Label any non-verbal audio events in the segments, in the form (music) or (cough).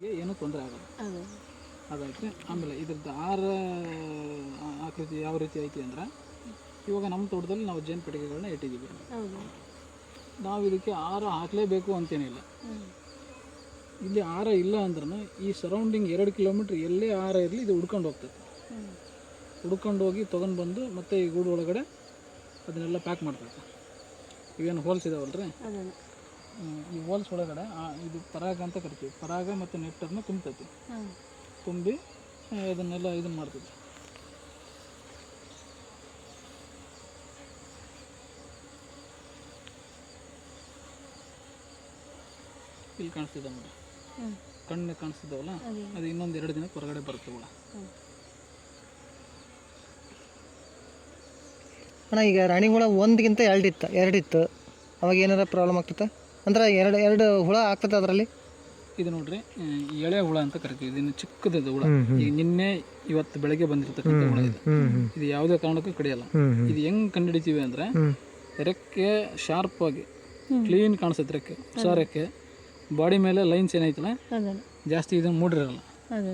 ಏನೂ ತೊಂದರೆ ಆಗಲ್ಲ. ಅದೈತೆ ಅದಾಯ್ತು ಆಮೇಲೆ ಇದ್ರದ್ದು ಆರ ಆಕೃತಿ ಯಾವ ರೀತಿ ಐತಿ ಅಂದ್ರೆ ಇವಾಗ ನಮ್ಮ ತೋಟದಲ್ಲಿ ನಾವು ಜೇನು ಪೆಟ್ಟಿಗೆಗಳನ್ನ ಇಟ್ಟಿದ್ದೀವಿ. ನಾವು ಇದಕ್ಕೆ ಆರ ಹಾಕಲೇಬೇಕು ಅಂತೇನಿಲ್ಲ. ಇಲ್ಲಿ ಆರ ಇಲ್ಲ ಅಂದ್ರೂ ಈ ಸರೌಂಡಿಂಗ್ ಎರಡು ಕಿಲೋಮೀಟ್ರ್ ಎಲ್ಲೇ ಆರ ಇರಲಿ ಇದು ಹುಡ್ಕೊಂಡು ಹೋಗ್ತದೆ. ಹುಡ್ಕೊಂಡು ಹೋಗಿ ತೊಗೊಂಡು ಬಂದು ಮತ್ತೆ ಈ ಗೂಡು ಒಳಗಡೆ ಅದನ್ನೆಲ್ಲ ಪ್ಯಾಕ್ ಮಾಡ್ತೈತೆ ಇವೇನು ಹೋಲ್ಸ್ ಇದಾವಲ್ರಿ? ಅದೇ ಹ್ಮ್, ಈ ಹೋಲ್ಸ್ ಒಳಗಡೆ ಆ, ಇದು ಪರಾಗ ಅಂತ ಕರಿತೀವಿ. ಪರಾಗ ಮತ್ತು ನೆಟ್ಟನ್ನು ತುಂಬತೈತಿ. ತುಂಬಿ ಅದನ್ನೆಲ್ಲ ಇದನ್ನೆಲ್ಲ ಇದನ್ನ ಮಾಡ್ತೈತಿ. ಇಲ್ಲಿ ಕಾಣಿಸ್ತಿದ್ದ ನೋಡಿ. ಕಣ್ಣು ಕಾಣಿಸ್ತಿದ್ದಾವಲ್ಲ ಅದು. ಇನ್ನೊಂದು ಎರಡು ದಿನಕ್ಕೆ ಹೊರಗಡೆ ಬರುತ್ತೆ ಹುಳ. ಅಣ್ಣ ಈಗ ರಾಣಿ ಹುಳ ಒಂದ್ಗಿಂತ ಎರಡಿತ್ತು ಎರಡಿತ್ತು. ಅವಾಗ ಏನಾರ ಪ್ರಾಬ್ಲಮ್ ಆಗ್ತೈತೆ ಅಂದ್ರೆ ಎರಡು ಎರಡು ಹುಳ ಆಗ್ತದೆ ಅದರಲ್ಲಿ? ಇದು ನೋಡ್ರಿ ಎಳೆ ಹುಳ ಅಂತ ಕರಿತೀವಿ. ಇದನ್ನು ಚಿಕ್ಕದ ಹುಳ. ಈಗ ನಿನ್ನೆ ಇವತ್ತು ಬೆಳಗ್ಗೆ ಬಂದಿರತಕ್ಕಂಥ ಹುಳ ಇದು. ಇದು ಯಾವುದೇ ಕಾರಣಕ್ಕೂ ಕಡಿಯಲ್ಲ. ಇದು ಹೆಂಗ್ ಕಂಡುಹಿಡಿತೀವಿ ಅಂದ್ರೆ ರೆಕ್ಕೆ ಶಾರ್ಪ್ ಆಗಿ ಕ್ಲೀನ್ ಕಾಣಿಸುತ್ತೆ ರೆಕ್ಕೆ ಹೊಸ ರೆಕ್ಕೆ. ಬಾಡಿ ಮೇಲೆ ಲೈನ್ಸ್ ಏನೈತಲ್ಲ ಜಾಸ್ತಿ ಇದನ್ನ ಮೂಡಿರಲ್ಲ ಅದೇ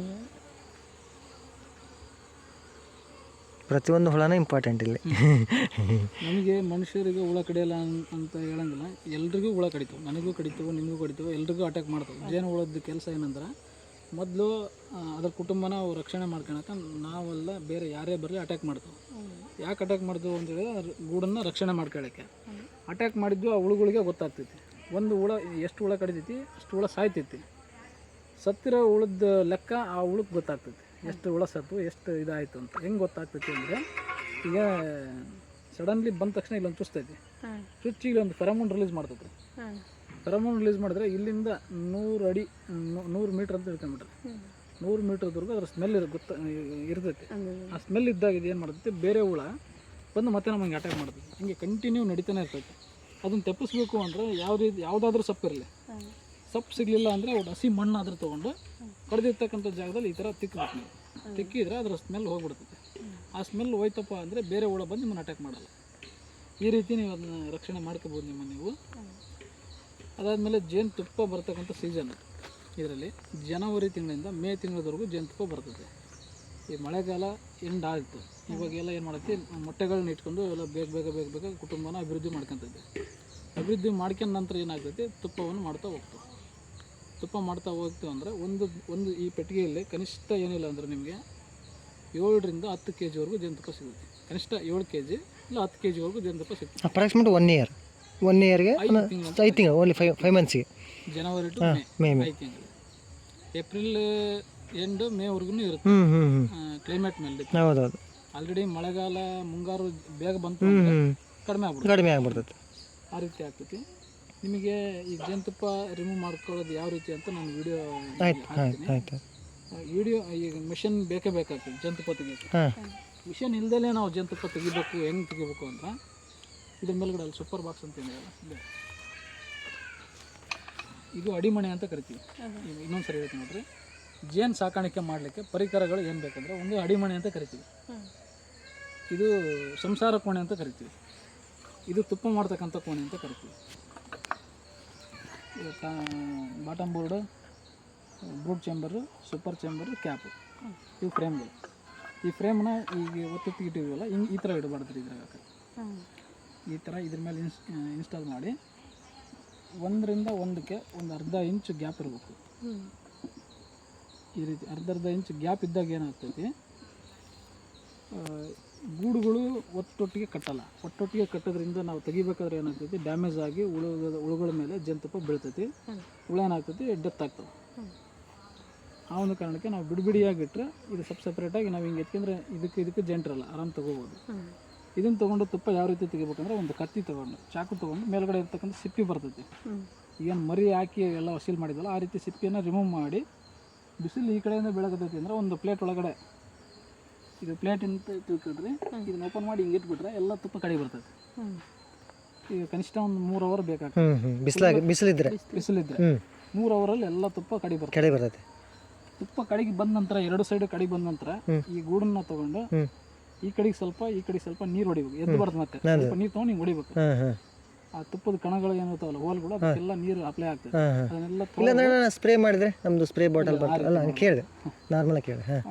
ಪ್ರತಿಯೊಂದು ಹುಳನೂ ಇಂಪಾರ್ಟೆಂಟ್ ಇಲ್ಲಿ. ನಮಗೆ ಮನುಷ್ಯರಿಗೆ ಹುಳ ಕಡಿಯಲ್ಲ ಅಂತ ಹೇಳಂಗಿಲ್ಲ. ಎಲ್ರಿಗೂ ಹುಳ ಕಡಿತು ನನಗೂ ಕಡಿತು ನಿಮಗೂ ಕಡಿತು ಎಲ್ರಿಗೂ ಅಟ್ಯಾಕ್ ಮಾಡ್ತಾವೆ. ಜೇನು ಹುಳದ ಕೆಲಸ ಏನಂದ್ರೆ, ಮೊದಲು ಅದ್ರ ಕುಟುಂಬನ ಅವು ರಕ್ಷಣೆ ಮಾಡ್ಕೊಳಕ ನಾವೆಲ್ಲ ಬೇರೆ ಯಾರೇ ಬರಲಿ ಅಟ್ಯಾಕ್ ಮಾಡ್ತಾವೆ. ಯಾಕೆ ಅಟ್ಯಾಕ್ ಮಾಡ್ತೀವಿ ಅಂತ ಹೇಳಿದ್ರೆ, ಅದ್ರ ಗೂಡನ್ನು ರಕ್ಷಣೆ ಮಾಡ್ಕೊಳ್ಳೋಕ್ಕೆ ಅಟ್ಯಾಕ್ ಮಾಡಿದ್ದು ಆ ಹುಳುಗಳಿಗೆ ಗೊತ್ತಾಗ್ತೈತಿ. ಒಂದು ಹುಳ, ಎಷ್ಟು ಹುಳ ಕಡಿತೈತಿ, ಅಷ್ಟು ಹುಳ ಸಾಯ್ತೈತಿ. ಸತ್ತಿರೋ ಹುಳದ ಲೆಕ್ಕ ಆ ಹುಳಕ್ಕೆ ಗೊತ್ತಾಗ್ತೈತಿ. ಎಷ್ಟು ಹುಳ ಸತ್ತು ಎಷ್ಟು ಇದಾಯಿತು ಅಂತ. ಹೆಂಗೆ ಗೊತ್ತಾಗ್ತೈತಿ ಅಂದರೆ ಈಗ ಸಡನ್ಲಿ ಬಂದ ತಕ್ಷಣ ಇಲ್ಲೊಂದು ಚುಸ್ತೈತಿ ಚುಚ್ಚಿ ಇಲ್ಲೊಂದು ಫೆರಮೋನ್ ರಿಲೀಸ್ ಮಾಡ್ತೈತಿ. ಪೆರಮೋನ್ ಫೆರಮೋನ್ ರಿಲೀಸ್ ಮಾಡಿದ್ರೆ ಇಲ್ಲಿಂದ ನೂರು ಅಡಿ ನೂರು ಮೀಟ್ರ್ ಅಂತ ತಿಳ್ಕೊಂಬಿಟ್ರೆ ನೂರು ದುರ್ಗ ಅದ್ರ ಸ್ಮೆಲ್ ಇರ ಗೊತ್ತ ಇರ್ತೈತಿ. ಆ ಸ್ಮೆಲ್ ಇದ್ದಾಗ ಇದು ಏನು ಮಾಡ್ತೈತಿ ಬೇರೆ ಹುಳ ಬಂದು ಮತ್ತೆ ನಮಗೆ ಅಟ್ಯಾಕ್ ಮಾಡ್ತೈತಿ. ಹಿಂಗೆ ಕಂಟಿನ್ಯೂ ನಡೀತಾನೆ ಇರ್ತೈತಿ. ಅದನ್ನು ತಪ್ಪಿಸ್ಬೇಕು ಅಂದರೆ ಯಾವ ರೀತಿ ಯಾವುದಾದ್ರೂ ಸೊಪ್ಪು ಇರಲಿ ಹಾಂ ಸೊಪ್ಪು ಸಿಗಲಿಲ್ಲ ಅಂದರೆ ಅವ್ರು ಹಸಿ ಮಣ್ಣು ಆದ್ರೆ ತೊಗೊಂಡು ಕಡ್ದಿರ್ತಕ್ಕಂಥ ಜಾಗದಲ್ಲಿ ಈ ಥರ ತಿಕ್ಕಬೇಕು ತಿಕ್ಕಿದ್ರೆ ಅದ್ರ ಸ್ಮೆಲ್ ಹೋಗ್ಬಿಡ್ತದೆ. ಆ ಸ್ಮೆಲ್ ಹೋಯ್ತಪ್ಪ ಅಂದರೆ ಬೇರೆ ಹುಳ ಬಂದು ನಿಮ್ಮನ್ನು ಅಟ್ಯಾಕ್ ಮಾಡಲ್ಲ. ಈ ರೀತಿ ನೀವು ಅದನ್ನ ರಕ್ಷಣೆ ಮಾಡ್ಕೋಬೋದು ನಿಮ್ಮ ನೀವು. ಅದಾದಮೇಲೆ ಜೇನುತುಪ್ಪ ಬರ್ತಕ್ಕಂಥ ಸೀಸನ್ ಇದರಲ್ಲಿ ಜನವರಿ ತಿಂಗಳಿಂದ ಮೇ ತಿಂಗಳವರೆಗೂ ಜೇನುತುಪ್ಪ ಬರ್ತದೆ. ಈ ಮಳೆಗಾಲ ಎಂಡ್ ಆಯಿತು. ಇವಾಗೆಲ್ಲ ಏನು ಮಾಡುತ್ತೆ? ಮೊಟ್ಟೆಗಳನ್ನ ಇಟ್ಕೊಂಡು ಎಲ್ಲ ಬೇಗ ಬೇಗ ಬೇಗ ಬೇಗ ಕುಟುಂಬನ ಅಭಿವೃದ್ಧಿ ಮಾಡ್ಕೊತೈತೆ ಅಭಿವೃದ್ಧಿ ಮಾಡ್ಕೊಂಡ ನಂತರ ಏನಾಗ್ತೈತಿ? ತುಪ್ಪವನ್ನು ಮಾಡ್ತಾ ಹೋಗ್ತವೆ. ತುಪ್ಪ ಮಾಡ್ತಾ ಹೋಗ್ತೀವಿ ಅಂದರೆ ಒಂದು ಒಂದು ಈ ಪೆಟ್ಟಿಗೆಯಲ್ಲಿ ಕನಿಷ್ಠ ಏನಿಲ್ಲ ಅಂದರೆ ನಿಮಗೆ ಏಳರಿಂದ ಹತ್ತು ಕೆ ಜಿವರೆಗೂ ಜೇನುತುಪ್ಪ ಸಿಗುತ್ತೆ. ಕನಿಷ್ಠ ಏಳು ಕೆ ಜಿ ಇಲ್ಲ ಹತ್ತು ಕೆ ಜಿವರೆಗೂ ಜೇನುತುಪ್ಪ ಸಿಗುತ್ತೆ. ಅಪ್ರಾಕ್ಸಿಮೇಟ್ ಒನ್ ಇಯರ್ ಒನ್ ಇಯರ್ಗೆ ಐದು ತಿಂಗಳು. ಓನ್ಲಿ ಫೈವ್ ಫೈವ್ ಮಂತ್ಸಿಗೆ ಜನವರಿ ಟು ಮೇ ಐದು ತಿಂಗಳು. ಏಪ್ರಿಲ್ ಎಂಡು ಮೇವರೆಗೂ ಇರುತ್ತೆ. ಕ್ಲೈಮೇಟ್ ಮೇಲೆ ಹೌದೌದು. ಆಲ್ರೆಡಿ ಮಳೆಗಾಲ ಮುಂಗಾರು ಬೇಗ ಬಂತು ಕಡಿಮೆ ಆಗ್ಬಿಡುತ್ತೆ. ಕಡಿಮೆ ಆಗ್ಬಿಡ್ತೈತೆ ಆ ರೀತಿ ಆಗ್ತೈತಿ. ನಿಮಗೆ ಈ ಜೇನುತುಪ್ಪ ರಿಮೂವ್ ಮಾಡ್ಕೊಳ್ಳೋದು ಯಾವ ರೀತಿ ಅಂತ ನಾನು ವಿಡಿಯೋ ಆಯ್ತು ಆಯ್ತು ಆಯ್ತು. ವಿಡಿಯೋ ಈಗ ಮಿಷನ್ ಬೇಕೇ ಬೇಕಾಗ್ತದೆ ಜೇನುತುಪ್ಪ ತೆಗಿಯೋಕ್ಕೆ ಮಿಷನ್ ಇಲ್ದಲೇ ನಾವು ಜೇನುತುಪ್ಪ ತೆಗಿಬೇಕು ಹೆಂಗೆ ತೆಗಿಬೇಕು ಅಂತ. ಇದ್ರ ಮೇಲ್ಗಡೆ ಅಲ್ಲಿ ಸೂಪರ್ ಬಾಕ್ಸ್ ಅಂತ ಏನಿದೆ ಇದೆ. ಇದು ಅಡಿಮಣೆ ಅಂತ ಕರಿತೀವಿ. ಇನ್ನೊಂದು ಸರಿ ಹೇಳ್ತೀನಿ ನೋಡ್ರಿ. ಜೇನು ಸಾಕಾಣಿಕೆ ಮಾಡಲಿಕ್ಕೆ ಪರಿಕರಗಳು ಏನು ಬೇಕಂದ್ರೆ ಒಂದು ಅಡಿಮಣೆ ಅಂತ ಕರಿತೀವಿ. ಇದು ಸಂಸಾರ ಕೋಣೆ ಅಂತ ಕರಿತೀವಿ. ಇದು ತುಪ್ಪ ಮಾಡ್ತಕ್ಕಂಥ ಕೋಣೆ ಅಂತ ಕರಿತೀವಿ. Bottom board brood chamber super chamber cap ಇವು ಫ್ರೇಮ್ಗಳು ಈ ಫ್ರೇಮ್ನ ಈಗ ಒತ್ತಿ ಇಟ್ಟಿವಲ್ಲ ಹಿಂಗೆ ಈ ಥರ ಇಡಬಾರ್ದು ಇದ್ರಾಗ ಈ ಥರ ಇದ್ರ ಮೇಲೆ ಇನ್ಸ್ ಇನ್ಸ್ಟಾಲ್ ಮಾಡಿ, ಒಂದರಿಂದ ಒಂದಕ್ಕೆ ಒಂದು ಅರ್ಧ ಇಂಚ್ ಗ್ಯಾಪ್ ಇರಬೇಕು. ಈ ರೀತಿ ಅರ್ಧ ಅರ್ಧ ಇಂಚ್ ಗ್ಯಾಪ್ ಇದ್ದಾಗ ಏನಾಗ್ತೈತಿ? ಗೂಡುಗಳು ಒಟ್ಟೊಟ್ಟಿಗೆ ಕಟ್ಟಲ್ಲ. ಒಟ್ಟೊಟ್ಟಿಗೆ ಕಟ್ಟೋದ್ರಿಂದ ನಾವು ತೆಗಿಬೇಕಾದ್ರೆ ಏನಾಗ್ತೈತಿ? ಡ್ಯಾಮೇಜ್ ಆಗಿ ಉಳುಗಳ ಉಳುಗಳ ಮೇಲೆ ಜಂತುಪ್ಪ ಬೀಳ್ತೈತಿ. ಹುಳ ಏನಾಗ್ತೈತಿ? ಡೆತ್ ಆಗ್ತವೆ ಆ ಒಂದು ಕಾರಣಕ್ಕೆ ನಾವು ಬಿಡಿಬಿಡಿಯಾಗಿಟ್ರೆ ಇದು ಸಪ್ ಸಪ್ರೇಟಾಗಿ ನಾವು ಹಿಂಗೆ ಎತ್ಕೊಂಡ್ರೆ ಇದಕ್ಕೆ ಇದಕ್ಕೆ ಜಂಟ್ರಲ್ಲ ಆರಾಮ್ ತೊಗೋಬೋದು. ಇದನ್ನು ತೊಗೊಂಡು ತುಪ್ಪ ಯಾವ ರೀತಿ ತೆಗಿಬೇಕಂದ್ರೆ ಒಂದು ಕತ್ತಿ ತೊಗೊಂಡು ಚಾಕು ತೊಗೊಂಡು ಮೇಲ್ಗಡೆ ಇರ್ತಕ್ಕಂಥ ಸಿಪ್ಪಿ ಬರ್ತೈತಿ. ಏನು ಮರಿ ಹಾಕಿ ಎಲ್ಲ ವಸೀಲ್ ಮಾಡಿದಲ್ಲ ಆ ರೀತಿ ಸಿಪ್ಪಿಯನ್ನು ರಿಮೂವ್ ಮಾಡಿ ಬಿಸಿಲು ಈ ಕಡೆಯಿಂದ ಬೆಳಗತೈತಿ ಅಂದ್ರೆ ಒಂದು ಪ್ಲೇಟ್ ಒಳಗಡೆ ಇದು ಪ್ಲೇಟ್ ಅಂತ ತಿಳ್ಕೊಳ್ರಿ. ಇದನ್ನ ಓಪನ್ ಮಾಡಿ ಹಿಂಗೆ ಇಟ್ಬಿಟ್ರೆ ಎಲ್ಲ ತುಪ್ಪ ಕಡೆ ಬರ್ತದೆ. ಈಗ ಕನಿಷ್ಠ ಒಂದು ಮೂರು ಅವರ್ ಬೇಕಾಗ್ತದೆ. ಬಿಸಿಲಾಗ ಬಿಸಿಲಿದ್ರೆ? ಬಿಸಿಲಿದ್ರೆ. ಮೂರು ಅವರಲ್ಲಿ ಎಲ್ಲ ತುಪ್ಪ ಕಡಿ ಬರ್ತದೆ. ಕಡಿ ಬರ್ತೈತೆ ತುಪ್ಪ ಕಡೆಗೆ ಬಂದ ನಂತರ ಎರಡು ಸೈಡ್ ಕಡಿ ಬಂದ ನಂತರ ಈ ಗೂಡನ್ನ ತಗೊಂಡು ಈ ಕಡೆಗೆ ಸ್ವಲ್ಪ ಈ ಕಡೆಗೆ ಸ್ವಲ್ಪ ನೀರು ಹೊಡಿಬೇಕು. ಎದ್ದು ಬರ್ತದೆ ಮತ್ತೆ. ಸ್ವಲ್ಪ ನೀರು ತಗೊಂಡು ಹಿಂಗೆ ಹೊಡಿಬೇಕು. ಆ ತುಪ್ಪದ ಕಣಗಳು ಏನಿರ್ತಾವಲ್ಲ ಹೋಲ್ಗಳು ಅದಕ್ಕೆಲ್ಲ ನೀರು ಅಪ್ಲೈ ಆಗ್ತದೆ. ಅದನ್ನೆಲ್ಲ ಇಲ್ಲಾಂದ್ರೆ ನಾನು ಸ್ಪ್ರೇ ಮಾಡಿದ್ರೆ ನಮ್ಮದು ಸ್ಪ್ರೇ ಬಾಟಲ್ ಬರ್ತದೆ ಅಲ್ಲ ಹಂಗೆ ಕೇಳಿದೆ. ನಾರ್ಮಲಾಗಿ ಕೇಳಿದೆ ಹಾಂ.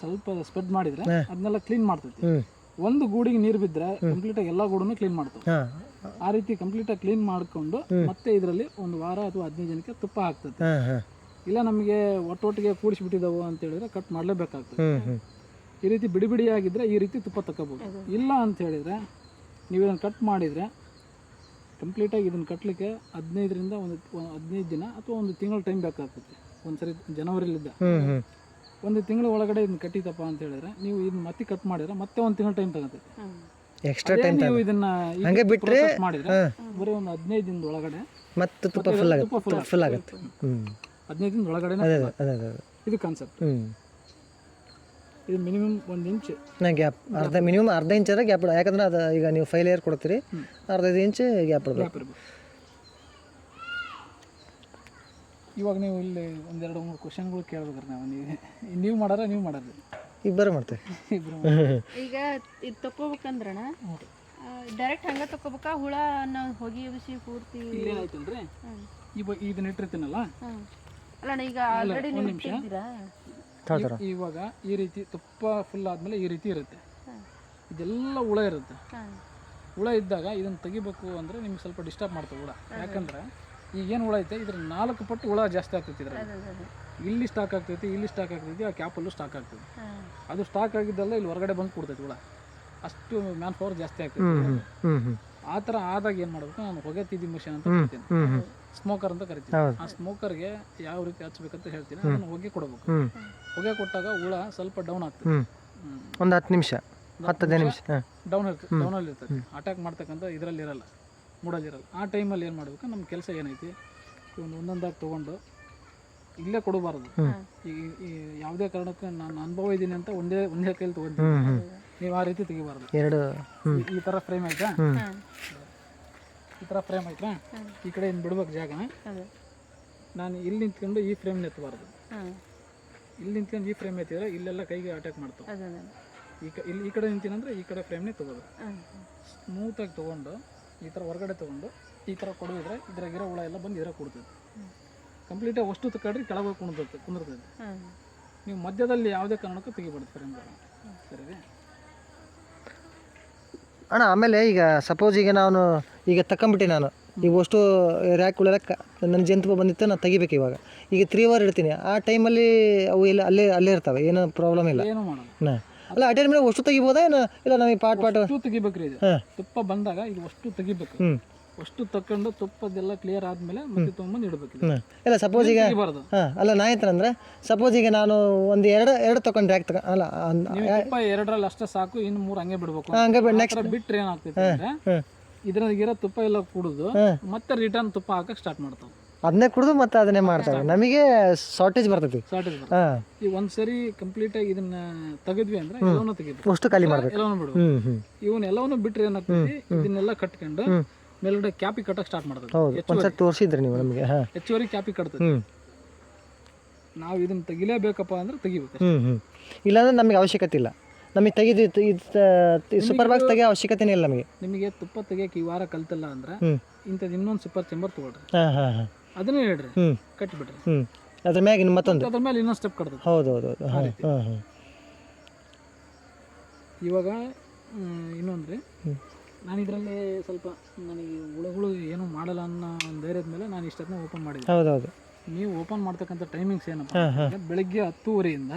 ಸ್ವಲ್ಪ ಸ್ಪ್ರೆಡ್ ಮಾಡಿದ್ರೆ ಅದನ್ನೆಲ್ಲ ಕ್ಲೀನ್ ಮಾಡ್ತೈತಿ. ಒಂದು ಗೂಡಿಗೆ ನೀರು ಬಿದ್ದರೆ ಕಂಪ್ಲೀಟಾಗಿ ಎಲ್ಲ ಗೂಡನ್ನು ಕ್ಲೀನ್ ಮಾಡ್ತಾವೆ. ಆ ರೀತಿ ಕಂಪ್ಲೀಟಾಗಿ ಕ್ಲೀನ್ ಮಾಡಿಕೊಂಡು ಮತ್ತೆ ಇದರಲ್ಲಿ ಒಂದು ವಾರ ಅಥವಾ ಹದಿನೈದು ಜನಕ್ಕೆ ತುಪ್ಪ ಹಾಕ್ತದೆ ಇಲ್ಲ ನಮಗೆ ಒಟ್ಟೊಟ್ಟಿಗೆ ಕೂಡಿಸಿಬಿಟ್ಟಿದ್ದಾವೆ ಅಂತ ಹೇಳಿದ್ರೆ ಕಟ್ ಮಾಡಲೇಬೇಕಾಗ್ತದೆ. ಈ ರೀತಿ ಬಿಡಿ ಬಿಡಿಯಾಗಿದ್ದರೆ ಈ ರೀತಿ ತುಪ್ಪ ತಗೋಬೋದು ಇಲ್ಲ ಅಂತ ಹೇಳಿದರೆ ನೀವು ಇದನ್ನು ಕಟ್ ಮಾಡಿದರೆ ಕಂಪ್ಲೀಟಾಗಿ ಇದನ್ನು ಕಟ್ಟಲಿಕ್ಕೆ ಹದಿನೈದರಿಂದ ಒಂದು ಹದಿನೈದು ದಿನ ಅಥವಾ ಒಂದು ತಿಂಗಳು ಟೈಮ್ ಬೇಕಾಗ್ತದೆ. ಒಂದು ಸರಿ ಜನವರಿಲಿದ್ದ ಒಂದು ತಿಂಗಳ ಒಳಗಡೆ ಇದನ್ನ ಕಟ್ಟಿತಪ್ಪ ಅಂತ ಹೇಳಿದ್ರೆ ನೀವು ಇದನ್ನ ಮತ್ತೆ ಕಟ್ ಮಾಡಿದ್ರೆ ಮತ್ತೆ ಒಂದು ತಿಂಗಳ ಟೈಮ್ ತಗೋತೈತೆ. ಎಕ್ಸ್ಟ್ರಾ ಟೈಮ್ ನೀವು ಇದನ್ನ ಹಂಗೆ ಬಿಟ್ರೆ ಮಾಡಿದ್ರೆ ಬರೀ ಒಂದು ಹದಿನೈದು ದಿನದ ಒಳಗಡೆ ಮತ್ತೆ ತುಪ್ಪ ಫುಲ್ ಆಗುತ್ತೆ. ಫುಲ್ ಆಗುತ್ತೆ. ಹದಿನೈದು ದಿನದ ಒಳಗಡೆ ಇದು ಕಾನ್ಸೆಪ್ಟ್ ಇದು ಮಿನಿಮಮ್ ಒಂದು ಇಂಚ್ ನಾ ಗ್ಯಾಪ್ ಅರ್ಧ ಮಿನಿಮಮ್ ಅರ್ಧ ಇಂಚಾರ ಗ್ಯಾಪ್ ಇಡ ಯಾಕಂದ್ರೆ ಅದು ಈಗ ನೀವು ಫೈಲ್ ಇಯರ್ ಕೊಡ್ತೀರಿ ಅರ್ಧ ಇಂಚ್ ಗ್ಯಾಪ್ ಇಡಬೇಕು. ಇವಾಗ ನೀವು ಇಲ್ಲಿ ಒಂದೆರಡು ಮೂರು ಕ್ವಶನ್ಗಳು ಕೇಳ್ಬೇಕ್ರಿ ನಾವು ನೀವು ನೀವು ಮಾಡಾರ ನೀವು ಮಾಡಾರ? ಇಬ್ಬರು ಮಾಡ್ತೇವೆ. ಇಬ್ಬರು (laughs) ಈಗ ಇದು ತಕೋಬೇಕಂದ್ರಣ ಡೈರೆಕ್ಟ್ ಹಂಗೆ ತಕೋಬೇಕಾ ಹುಳ ನಾವು ಹೋಗಿ ಬಿಸಿ ಪೂರ್ತಿ ಇಲ್ಲೇನಾಯ್ತಲ್ರಿ? ಹ್ಮ್. ಈ ಇದನ್ನ ಇಟ್ಟಿರ್ತೀನಲ್ಲ? ಹ್ಮ್. ಅಲ್ಲ ಈಗ ಆಲ್ರೆಡಿ ನೀವು ಇವಾಗ ಈ ರೀತಿ ತುಪ್ಪ ಫುಲ್ ಆದ್ಮೇಲೆ ಈ ರೀತಿ ಇರುತ್ತೆ. ಇದೆಲ್ಲ ಹುಳ ಇರುತ್ತೆ. ಹುಳ ಇದ್ದಾಗ ಇದನ್ನ ತೆಗಿಬೇಕು ಅಂದ್ರೆ ನಿಮ್ಗೆ ಸ್ವಲ್ಪ ಡಿಸ್ಟರ್ಬ್ ಮಾಡ್ತವೆ ಹುಳ. ಯಾಕಂದ್ರೆ ಈಗ ಏನು ಹುಳ ಐತೆ? ಇದ್ರ ನಾಲ್ಕು ಪಟ್ಟು ಹುಳ ಜಾಸ್ತಿ ಆಗ್ತೈತಿ ಅದೇ ಇಲ್ಲಿ ಸ್ಟಾಕ್ ಆಗ್ತೈತಿ ಇಲ್ಲಿ ಸ್ಟಾಕ್ ಆಗ್ತೈತಿ ಆ ಕ್ಯಾಪಲ್ಲೂ ಸ್ಟಾಕ್ ಆಗ್ತೈತಿ. ಅದು ಸ್ಟಾಕ್ ಆಗಿದ್ದಲ್ಲ ಇಲ್ಲಿ ಹೊರಗಡೆ ಬಂದು ಕೊಡ್ತೈತಿ ಹುಳ. ಅಷ್ಟು ಮ್ಯಾನ್ ಪವರ್ ಜಾಸ್ತಿ ಆಗ್ತೈತಿ ಆ ಥರ ಆದಾಗ ಏನು ಮಾಡಬೇಕು? ನಾನು ಹೊಗೆ ತಿದ್ದಿ ಮಿಷನ್ ಅಂತ ಹ್ಞೂ ಸ್ಮೋಕರ್ ಅಂತ ಕರಿತೀವಿ. ಆ ಆ ಸ್ಮೋಕರ್ಗೆ ಯಾವ ರೀತಿ ಹಚ್ಬೇಕಂತ ಹೇಳ್ತೀನಿ. ಅದನ್ನು ಹೊಗೆ ಕೊಡಬೇಕು. ಹ್ಞೂ ಹೊಗೆ ಕೊಟ್ಟಾಗ ಹುಳ ಸ್ವಲ್ಪ ಡೌನ್ ಆಗ್ತದೆ. ಹ್ಞೂ ಒಂದು ಹತ್ತು ನಿಮಿಷ ಹತ್ತು ಹದಿನೈದು ನಿಮಿಷ ಹಾಂ. ಡೌನ್ ಇರ್ತದೆ ಡೌನಲ್ಲಿ ಇರ್ತದೆ. ಅಟ್ಯಾಕ್ ಮಾಡ್ತಕ್ಕಂಥ ಇದರಲ್ಲಿ ಇರಲ್ಲ ಮೂಡಲ್ಲಿ ಇರಲ್ಲ. ಆ ಟೈಮಲ್ಲಿ ಏನು ಮಾಡ್ಬೇಕು? ನಮ್ಮ ಕೆಲಸ ಏನೈತಿ? ಒಂದು ಒಂದೊಂದಾಗಿ ತೊಗೊಂಡು ಇಲ್ಲೇ ಕೊಡಬಾರದು. ಈ ಈ ಯಾವುದೇ ಕಾರಣಕ್ಕೂ ನಾನು ಅನುಭವ ಇದ್ದೀನಿ ಅಂತ ಒಂದೇ ಒಂದೇ ಕೈಲಿ ತೊಗೊಂತೀನಿ. ನೀವು ಆ ರೀತಿ ತೆಗಿಬಾರ್ದು. ಎರಡು ಹ್ಞೂ ಈ- ತರ ಥರ ಫ್ರೇಮ್ ಆಯ್ತಾ ಹ್ಞೂ ಈ ಥರ ಫ್ರೇಮ್ ಐತ್ರಾ ಈ ಕಡೆ ಇನ್ನು ಬಿಡ್ಬೇಕು ಜಾಗ. ನಾನು ಇಲ್ಲಿ ನಿಂತ್ಕೊಂಡು ಈ ಫ್ರೇಮ್ ಎತ್ತಬಾರ್ದು ಇಲ್ಲಿ ನಿಂತ್ಕೊಂಡು ಈ ಫ್ರೇಮ್ ಎತ್ತಿದ್ರೆ ಇಲ್ಲೆಲ್ಲ ಕೈಗೆ ಅಟ್ಯಾಕ್ ಮಾಡ್ತಾವೆ. ಈ ಕ ಇಲ್ಲಿ ಈ ಕಡೆ ನಿಂತೀನಂದ್ರೆ ಈ ಕಡೆ ಫ್ರೇಮ್ನೇ ತೊಗೋದು ಸ್ಮೂತಾಗಿ ತೊಗೊಂಡು ಈ ಥರ ಹೊರಗಡೆ ತೊಗೊಂಡು ಈ ಥರ ಕೊಡೋದ್ರೆ ಇದ್ರಾಗಿರೋ ಹುಳ ಎಲ್ಲ ಬಂದು ಇದ್ರಾಗ ಕೊಡ್ತದೆ ಕಂಪ್ಲೀಟಾಗಿ ಅಷ್ಟು ತಕೊಂಡ್ರೆ ಕೆಳಗೆ ಕುಣಿರ್ತೈತೆ ಕುಂದಿರ್ತೈತೆ. ನೀವು ಮಧ್ಯದಲ್ಲಿ ಯಾವುದೇ ಕಾರಣಕ್ಕೂ ತೆಗಿಬಾರ್ದು ಫ್ರೇಮ್ಗಳು ಸರಿ ಅಣ್ಣ ಆಮೇಲೆ ಈಗ ಸಪೋಸ್ ಈಗ ನಾನು ಈಗ ತಕೊಂಬಿಟ್ಟೆ ನಾನು. ಈಗ ಅಷ್ಟು ರ್ಯಾಕ್ಗಳೆಲ್ಲ ಕ ನನ್ನ ಜಂತು ಬಂದಿತ್ತು ನಾನು ತೆಗಿಬೇಕು ಇವಾಗ. ಈಗ ತ್ರೀ ಅವರ್ ಇಡ್ತೀನಿ. ಆ ಟೈಮಲ್ಲಿ ಅವು ಇಲ್ಲ ಅಲ್ಲೇ ಅಲ್ಲೇ ಇರ್ತವೆ ಏನೂ ಪ್ರಾಬ್ಲಮ್ ಇಲ್ಲ. ಹಾಂ. ಅಲ್ಲ ಆ ಮೇಲೆ ಅಷ್ಟು ತೆಗಿಬೋದಾ ಏನು? ಇಲ್ಲ ನಮಗೆ ಪಾಟ್ ಪಾಟ್ ತೆಗಿಬೇಕು ತೆಗಿಬೇಕ್ರಿ ಹಾಂ. ತುಪ್ಪ ಬಂದಾಗ ಇದು ಅಷ್ಟು ತೆಗಿಬೇಕು. ಹ್ಞೂ ಅಷ್ಟು ತಕೊಂಡು ತುಪ್ಪದೆಲ್ಲ ಕ್ಲಿಯರ್ ಆದ್ಮೇಲೆ ಮತ್ತೆ ತೊಗೊಂಬಂದು ಇಡಬೇಕು ಹ್ಞೂ ಇಲ್ಲ ಸಪೋಸ್ ಈಗ ಹಾಂ ಅಲ್ಲ ನಾ ಅಂದ್ರೆ ಸಪೋಸ್ ಈಗ ನಾನು ಒಂದು ಎರಡು ಎರಡು ತಗೊಂಡು ಯಾಕೆ ತಗ ಅಲ್ಲ ಅನ್- ನೀವು ತುಪ್ಪ ಎರಡರಲ್ಲಿ ಅಷ್ಟೇ ಸಾಕು ಇನ್ನು ಮೂರು ಹಂಗೆ ಬಿಡ್ಬೇಕು. ಹಂಗೆ ಬಿಡ್ ಆ ಥರ ಬಿಟ್ರೆ ಏನಾಗ್ತೈತೆ ಅಂದ್ರೆ ಇದ್ರಾಗಿರೋ ತುಪ್ಪ ಎಲ್ಲ ಕುಡಿದು ಹ್ಮ್. ಮತ್ತೆ ರಿಟರ್ನ್ ತುಪ್ಪ ಹಾಕಕ್ ಸ್ಟಾರ್ಟ್ ಮಾಡ್ತಾವೆ. ಅದನ್ನೇ ಕುಡಿದು ಮತ್ತೆ ಅದನ್ನೇ ಮಾಡ್ತಾರೆ. ನಮಗೆ ಶಾರ್ಟೇಜ್ ಬರ್ತೈತಿ. ಶಾರ್ಟೇಜ್ ಹಾಂ. ಈ ಒಂದ್ ಸರಿ ಕಂಪ್ಲೀಟ್ ಆಗಿ ಇದನ್ನ ತೆಗೆದ್ವಿ ಅಂದ್ರೆ ಎಲ್ಲವನ್ನೂ ತೆಗಿಬೇಕು ಅಷ್ಟು ಖಾಲಿ ಮಾಡ್ಬೇಕು. ಎಲ್ಲವನ್ನೂ ಬಿಡ್ಬೇಕು. ಹ್ಞೂ ಹ್ಞೂ ಇವನ್ ಎಲ್ಲವನ್ನೂ ಬಿಟ್ರೆ ಏನಾಗ್ತೈತಿ? ಇದನ್ನೆಲ್ಲ ಕಟ್ಕೊಂಡು ಮೇಲ್ಗಡೆ ಕ್ಯಾಪಿ ಕಟ್ಟಕ್ ಸ್ಟಾರ್ಟ್ ಮಾಡ್ತದೆ. ಹೌದು ಒಂದ್ಸರಿ ತೋರಿಸಿದ್ರಿ ನೀವು ನಮಗೆ ಹಾಂ. ಹೆಚ್ಚುವರಿ ಕ್ಯಾಪಿ ಕಟ್ತದೆ. ಹ್ಞೂ ನಾವು ಇದನ್ನ ತೆಗಿಲೇಬೇಕಪ್ಪ ಅಂದ್ರೆ ತೆಗಿಬೇಕು ಹ್ಞೂ ಹ್ಞೂ ಇಲ್ಲಾಂದ್ರೆ ನಮಗೆ ಅವಶ್ಯಕತೆ ಇಲ್ಲ. ನಮಗೆ ತೆಗೆದು ಇದು ಸೂಪರ್ ಬಾಕ್ಸ್ ತೆಗಿಯೋ ಅವಶ್ಯಕತೆನೇ ಇಲ್ಲ ನಮಗೆ. ನಿಮಗೆ ತುಪ್ಪ ತೆಗಿಯಕ್ಕೆ ಈ ವಾರ ಕಲ್ತಲ್ಲ ಅಂದ್ರೆ ಇಂಥದ್ದು ಇನ್ನೊಂದು ಸೂಪರ್ ಚೆಂಬರ್ ತಗೊಳ್ರಿ. ಹಾಂ ಹಾಂ ಹಾಂ. ಅದನ್ನೇ ಹೇಳ್ರಿ. ಹ್ಞೂ ಕಟ್ಟಿಬಿಡ್ರಿ ಹ್ಞೂ ಅದ್ರ ಮ್ಯಾಗ ಇನ್ನು ಮತ್ತೊಂದು. ಅದ್ರ ಮೇಲೆ ಇನ್ನೊಂದು ಸ್ಟೆಪ್ ಕಟ್ತದೆ. ಹೌದು. ಹೌದು ಹೌದು ಹಾಂ ಹಾಂ. ಹಾಂ ಇವಾಗ ಇನ್ನೊಂದ್ರಿ. ಇನ್ನೊಂದು ರೀ ಹ್ಞೂ ನಾನು ಇದರಲ್ಲಿ ಸ್ವಲ್ಪ ನನಗೆ ಹುಳುಗಳು ಏನೂ ಮಾಡಲ್ಲ ಅನ್ನೋ ಒಂದು ಧೈರ್ಯದ ಮೇಲೆ ನಾನು ಇಷ್ಟೊತ್ತನ್ನ ಓಪನ್ ಮಾಡಿದ್ದೆ ಹೌದು ಹೌದು ನೀವು ಓಪನ್ ಮಾಡ್ತಕ್ಕಂಥ ಟೈಮಿಂಗ್ಸ್ ಏನಪ್ಪ ಅಂದ್ರೆ ಬೆಳಗ್ಗೆ ಹತ್ತುವರೆಯಿಂದ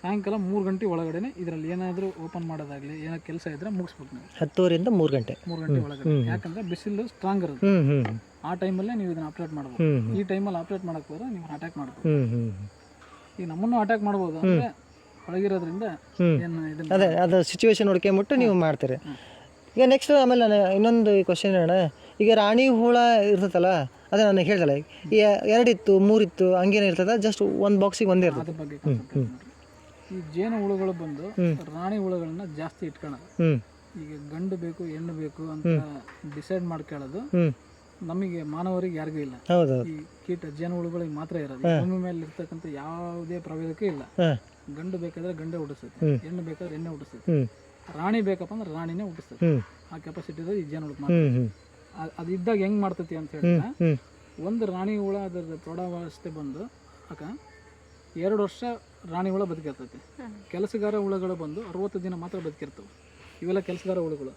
ಸಾಯಂಕಾಲ ಮೂರು ಗಂಟೆ ಒಳಗಡೆನೆ ಇದರಲ್ಲಿ ಏನಾದರೂ ಓಪನ್ ಮಾಡೋದಾಗಲಿ ಏನೋ ಕೆಲಸ ಇದ್ರೆ ಮುಗಿಸ್ಬೇಕು ನೀವು. ಹತ್ತುವರೆಯಿಂದ ಮೂರು ಗಂಟೆ. ಮೂರು ಗಂಟೆ ಒಳಗಡೆ. ಯಾಕಂದ್ರೆ ಬಿಸಿಲು ಸ್ಟ್ರಾಂಗ್ ಇರುತ್ತೆ ಆ ಟೈಮಲ್ಲೇ ನೀವು ಇದನ್ನ ಆಪ್ರೇಟ್ ಮಾಡ್ಬೋದು. ಈ ಟೈಮಲ್ಲಿ ಆಪ್ರೇಟ್ ಮಾಡಕ್ಕೆ ಹೋದ್ರೆ ನೀವು ಅಟ್ಯಾಕ್ ಮಾಡ್ಬೋದು. ಈಗ ನಮ್ಮನ್ನು ಅಟ್ಯಾಕ್ ಮಾಡ್ಬೋದು ಅಂದರೆ ಒಳಗಿರೋದ್ರಿಂದ ಏನು ಇದನ್ನ ಅದೇ ಅದು ಸಿಚುವೇಶನ್ ನೋಡ್ಕೊಂಬಿಟ್ಟು ನೀವು ಮಾಡ್ತೀರಿ. ಈಗ ನೆಕ್ಸ್ಟ್ ಆಮೇಲೆ ನಾನು ಇನ್ನೊಂದು ಕ್ವಶನ್ ಹೇಳೋಣ. ಈಗ ರಾಣಿ ಹುಳ ಇರ್ತದಲ್ಲ ಅದೇ ನಾನು ಹೇಳ್ದಲ್ಲ ಈ ಎರಡಿತ್ತು ಮೂರಿತ್ತು ಹಂಗೇನು ಇರ್ತದ ಜಸ್ಟ್ ಒಂದು ಬಾಕ್ಸಿಗೆ ಒಂದೇ ಇರ್ತದೆ. ಅದ್ರ ಬಗ್ಗೆ ಈ ಜೇನು ಹುಳುಗಳು ಬಂದು ರಾಣಿ ಹುಳುಗಳನ್ನ ಜಾಸ್ತಿ ಇಟ್ಕೊಳ್ಳೋದು ಹ್ಞೂ ಈಗ ಗಂಡು ಬೇಕು ಹೆಣ್ಣು ಬೇಕು ಅಂತ ಡಿಸೈಡ್ ಮಾಡ್ಕೊಳ್ಳೋದು ಹ್ಞೂ ನಮಗೆ ಮಾನವರಿಗೆ ಯಾರಿಗೂ ಇಲ್ಲ. ಈ ಕೀಟ ಜೇನು ಹುಳುಗಳಿಗೆ ಮಾತ್ರ ಇರೋದು. ಈ ಭೂಮಿ ಮೇಲೆ ಇರ್ತಕ್ಕಂಥ ಯಾವುದೇ ಪ್ರಭೇದಕ್ಕೂ ಇಲ್ಲ. ಹಾಂ. ಗಂಡು ಬೇಕಾದ್ರೆ ಗಂಡೆ ಹುಟ್ಟಿಸುತ್ತೆ. ಹೆಣ್ಣು ಬೇಕಾದ್ರೆ ಎಣ್ಣೆ ಹುಟ್ಟಿಸುತ್ತೆ. ರಾಣಿ ಬೇಕಪ್ಪ ಅಂದ್ರೆ ರಾಣಿನೇ ಹುಟ್ಟಿಸ್ತದೆ ಆ ಕೆಪಾಸಿಟಿ ಈ ಜೇನು ಅದು ಇದ್ದಾಗ ಹೆಂಗ್ ಮಾಡ್ತೈತಿ ಅಂತ ಹೇಳಿದ್ರೆ ಒಂದು ರಾಣಿ ಹುಳ ಅದರ ಪ್ರೌಢಾವಸ್ಥೆ ಬಂದು ಅಕ್ಕ ಎರಡು ವರ್ಷ ರಾಣಿ ಹುಳ ಬದುಕಿರ್ತೈತಿ. ಕೆಲಸಗಾರ ಹುಳಗಳು ಬಂದು ಅರವತ್ತು ದಿನ ಮಾತ್ರ ಬದುಕಿರ್ತವೆ. ಇವೆಲ್ಲ ಕೆಲಸಗಾರ ಹುಳುಗಳು.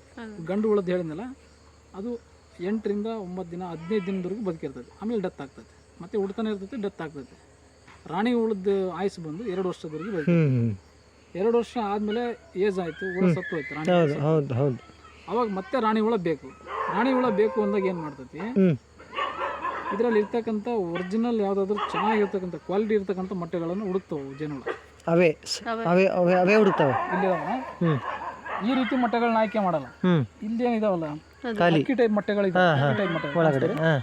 ಗಂಡು ಹುಳದ್ದು ಹೇಳಿದ್ನಲ್ಲ ಅದು ಎಂಟರಿಂದ ಒಂಬತ್ತು ದಿನ ಹದಿನೈದು ದಿನದವರೆಗೂ ಬದುಕಿರ್ತೈತಿ. ಆಮೇಲೆ ಡೆತ್ ಆಗ್ತೈತೆ. ಮತ್ತೆ ಹುಡ್ತಾನೆ ಇರ್ತೈತಿ ಡೆತ್ ಆಗ್ತೈತಿ. ರಾಣಿ ಹುಳದ ಆಯಸ್ಸು ಬಂದು ಎರಡು ವರ್ಷದವರೆಗೆ ಬದುಕಿ ಹ್ಞೂ ಹ್ಞೂ ಎರಡು ವರ್ಷ ಆದಮೇಲೆ ಏಜ್ ಆಯ್ತು ಹುಳ ಸತ್ತು ಹೋಯ್ತು ರಾಣಿ ಹೌದು ಹೌದು ಹೌದು. ಅವಾಗ ಮತ್ತೆ ರಾಣಿ ಹುಳ ಬೇಕು. ರಾಣಿ ಹುಳ ಬೇಕು ಅಂದಾಗ ಏನು ಮಾಡ್ತೈತಿ? ಹ್ಞೂ ಇದರಲ್ಲಿ ಇರ್ತಕ್ಕಂಥ ಒರಿಜಿನಲ್ ಯಾವುದಾದ್ರೂ ಚೆನ್ನಾಗಿರ್ತಕ್ಕಂಥ ಕ್ವಾಲಿಟಿ ಇರ್ತಕ್ಕಂಥ ಮೊಟ್ಟೆಗಳನ್ನು ಹುಡುಕ್ತವು ಜೇನುಹುಳ. ಅವೇ ಸ್- ಅವೇ. ಅವೇ ಅವೇ ಹುಡುಕ್ತಾವೆ ಹ್ಞೂ ಈ ರೀತಿ ಮೊಟ್ಟೆಗಳನ್ನ ಆಯ್ಕೆ ಮಾಡಲ್ಲ. ಹ್ಞೂ ಇಲ್ಲಿ ಏನಿದಾವಲ್ಲ ಖಾಲಿ. ಅಕ್ಕಿ ಟೈಪ್ ಮೊಟ್ಟೆಗಳಿದೆ ಅಕ್ಕಿ ಟೈಪ್ ಮೊಟ್ಟೆ ಒಳಗಡೆ ಹಾಂ.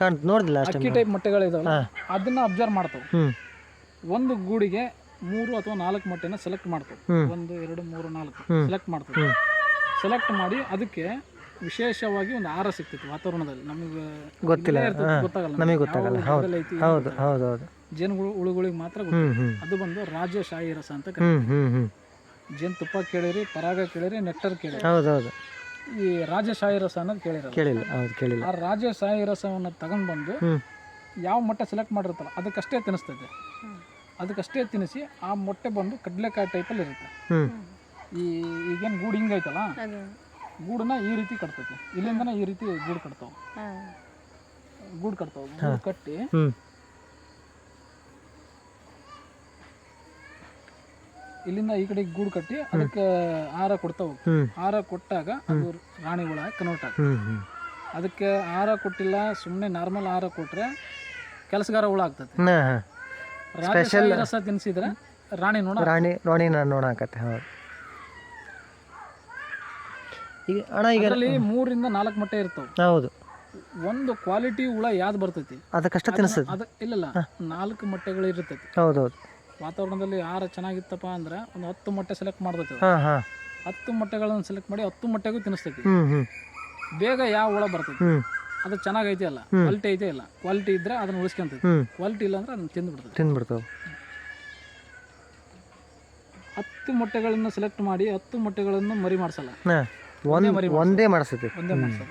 ಕಾಣ್ತು ಅಕ್ಕಿ ಟೈಪ್ ಮೊಟ್ಟೆಗಳಿದಾವೆ ಅದನ್ನ ಅಬ್ಸರ್ವ್ ಮಾಡ್ತಾವೆ. ಒಂದು ಗೂಡಿಗೆ ಮೂರು ಅಥವಾ ನಾಲ್ಕು ಮೊಟ್ಟೆನ ಸೆಲೆಕ್ಟ್ ಮಾಡ್ತವೆ. ಒಂದು ಎರಡು ಮೂರು ನಾಲ್ಕು. ಸೆಲೆಕ್ಟ್ ಮಾಡ್ತವೆ. ಸೆಲೆಕ್ಟ್ ಮಾಡಿ ಅದಕ್ಕೆ ವಿಶೇಷವಾಗಿ ಒಂದು ಆಹಾರ ಸಿಕ್ತಿತ್ತು ವಾತಾವರಣದಲ್ಲಿ. ನಮಗೆ ಗೊತ್ತಿಲ್ಲ. ಗೊತ್ತಾಗಲ್ಲ. ನಮಗೆ ಗೊತ್ತಾಗಲ್ಲ. ಹೌದು. ಹೌದು ಹೌದು ಜೇನುಗಳು ಹುಳುಗಳಿಗೆ ಮಾತ್ರ ಅದು ಬಂದು ರಾಜಶಾಹಿ ರಸ ಅಂತ ಹ್ಞೂ ಜೇನು ತುಪ್ಪ ಕೇಳಿರಿ ಪರಾಗ ಕೇಳಿರಿ ನೆಕ್ಟರ್ ಕೇಳಿರಿ. ಹೌದು ಹೌದು. ಈ ರಾಜಶಾಹಿ ರಸ ಅನ್ನೋದು ಕೇಳಿರಲ್ಲ. ಕೇಳಿಲ್ಲ ಹೌದು ಕೇಳಿಲ್ಲ. ಆ ರಾಜಶಾಹಿ ರಸವನ್ನು ತಗೊಂಡ್ಬಂದು ಯಾವ ಮೊಟ್ಟೆ ಸೆಲೆಕ್ಟ್ ಮಾಡಿರ್ತಾರ ಅದಕ್ಕಷ್ಟೇ ತಿನ್ನಿಸ್ತೈತೆ. ಅದಕ್ಕಷ್ಟೇ ತಿನ್ನಿಸಿ ಆ ಮೊಟ್ಟೆ ಬಂದು ಕಡಲೆಕಾಯಿ ಟೈಪಲ್ಲಿ ಇರುತ್ತೆ. ಈ ಈಗೇನು ಗೂಡು ಹಿಂಗೈತಲ್ಲ ಅದು. ಗೂಡನ್ನ ಈ ರೀತಿ ಕಟ್ತೈತಿ. ಇಲ್ಲಿಂದನೇ ಈ ರೀತಿ ಗೂಡು ಕಟ್ತಾವ. ಹಾಂ. ಗೂಡು ಕಟ್ತಾವ ಗೂಡು ಕಟ್ಟಿ ಇಲ್ಲಿಂದ ಈ ಕಡೆ ಗೂಡು ಕಟ್ಟಿ ಅದಕ್ಕೆ ಆಹಾರ ಕೊಡ್ತಾವೆ. ಹಾರ ಆಹಾರ ಕೊಟ್ಟಾಗ ಅದು ರಾಣಿ ಹುಳ ಕನ್ವರ್ಟ್ ಅದಕ್ಕೆ ಆಹಾರ ಕೊಟ್ಟಿಲ್ಲ ಸುಮ್ಮನೆ ನಾರ್ಮಲ್ ಆಹಾರ ಕೊಟ್ರೆ ಕೆಲಸಗಾರ ಹುಳ ಆಗ್ತದೆ. ಸ್ಪೆಷಲ್ ರಸ ತಿನ್ಸಿದ್ರೆ ರಾಣಿ ನೋಡ ರಾಣಿ ರಾಣಿ ನೋಡಾಕತ್ತೆ ಹೌದು. ಈಗ ಅಣ್ಣ ಈಗ ಇದರಲ್ಲಿ ಮೂರಿಂದ ನಾಲ್ಕು ಮೊಟ್ಟೆ ಇರ್ತಾವ. ಹೌದು. ಒಂದು ಕ್ವಾಲಿಟಿ ಹುಳ ಯಾವ್ದು ಬರ್ತೈತಿ? ಅದಕ್ಕಷ್ಟ ತಿನ್ನಿಸ್ತದೆ ಅದ ಇಲ್ಲಲ್ಲ ನಾಲ್ಕು ಮೊಟ್ಟೆಗಳು ಇರ್ತೈತಿ. ಹೌದು ಹೌದು ವಾತಾವರಣದಲ್ಲಿ ಆಹಾರ ಚೆನ್ನಾಗಿತ್ತಪ್ಪ ಅಂದ್ರೆ ಒಂದು ಹತ್ತು ಮೊಟ್ಟೆ ಸೆಲೆಕ್ಟ್ ಮಾಡ್ತೈತಿ ಅದು. ಹಾಂ ಹಾಂ. ಹತ್ತು ಮೊಟ್ಟೆಗಳನ್ನು ಸೆಲೆಕ್ಟ್ ಮಾಡಿ ಹತ್ತು ಮೊಟ್ಟೆಗೂ ತಿನ್ನಿಸ್ತೈತಿ. ಹ್ಞೂ ಹ್ಞೂ ಬೇಗ ಯಾವ ಹುಳ ಬರ್ತೈತಿ? ಹ್ಞೂ ಅದು ಚೆನ್ನಾಗೈತೆ ಅಲ್ಲ? ಕ್ವಾಲಿಟಿ ಐತೆ ಇಲ್ಲ? ಕ್ವಾಲಿಟಿ ಇದ್ರೆ ಅದನ್ನ ಉಳಿಸ್ಕೊಂತೈತಿ. ಹ್ಞೂ ಕ್ವಾಲಿಟಿ ಇಲ್ಲ ಅಂದ್ರೆ ಅದನ್ನ ತಿಂದು ಬಿಡ್ತೈತಿ ತಿಂದ್ಬಿಡ್ತಾವೆ. ಹತ್ತು ಮೊಟ್ಟೆಗಳನ್ನು ಸೆಲೆಕ್ಟ್ ಮಾಡಿ ಹತ್ತು ಮೊಟ್ಟೆಗಳನ್ನು ಮರಿ ಮಾಡಿಸಲ್ಲ. ಹಾಂ. ಒಂದು ಒಂದೇ ಮಾಡಿಸ್ತೈತಿ. ಒಂದೇ ಮಾಡಿಸಲ್ಲ.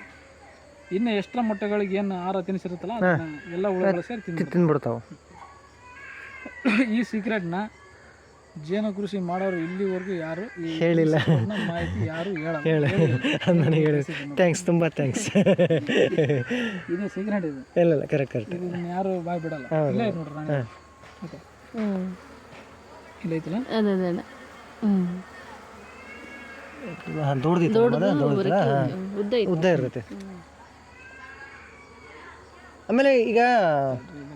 ಇನ್ನು ಎಷ್ಟರ ಮೊಟ್ಟೆಗಳಿಗೆ ಏನು ಆಹಾರ ತಿನ್ಸಿರುತ್ತಲ್ಲ ಅದನ್ನ ಎಲ್ಲ ಹುಳುಗಳು ಸೇರಿ ತಿಂದು ತಿಂದ್ಬಿಡ್ತಾವೆ. ಈ ಸೀಕ್ರೆಟ್ನ ಜೇನು ಕೃಷಿ ಮಾಡೋರು ಇಲ್ಲಿವರೆಗೂ ಯಾರು? ಈ ಹೇಳಿಲ್ಲ. ಮಾಹಿತಿ ಯಾರು ಹೇಳಲ್ಲ. ಹೇಳ. ನನಗೆ ಹೇಳಿ. ಥ್ಯಾಂಕ್ಸ್ ತುಂಬ ಥ್ಯಾಂಕ್ಸ್ ಇದು ಸೀಕ್ರೆಟ್ ಇದು. ಇಲ್ಲ ಇಲ್ಲ ಕರೆಕ್ಟ್ ಕರೆಕ್ಟ್ ಇದನ್ನ ಯಾರು ಬಾಯ್ ಬಿಡಲ್ಲ. ಇಲ್ಲೇ ಐತೆ ನೋಡ್ರಿ ರಾಣಿ. ಓಕೆ. ಇಲ್ಲ ಐತಲ್ಲ? ಅದೇ ಅದೇ ಹ್ಞೂ ಹಾಂ ದೊಡ್ಡದಿತ್ತು ಉದ್ದ ಇರುತ್ತೆ ಉದ್ದ ಇರ್ತೈತೆ. ಆಮೇಲೆ ಈಗ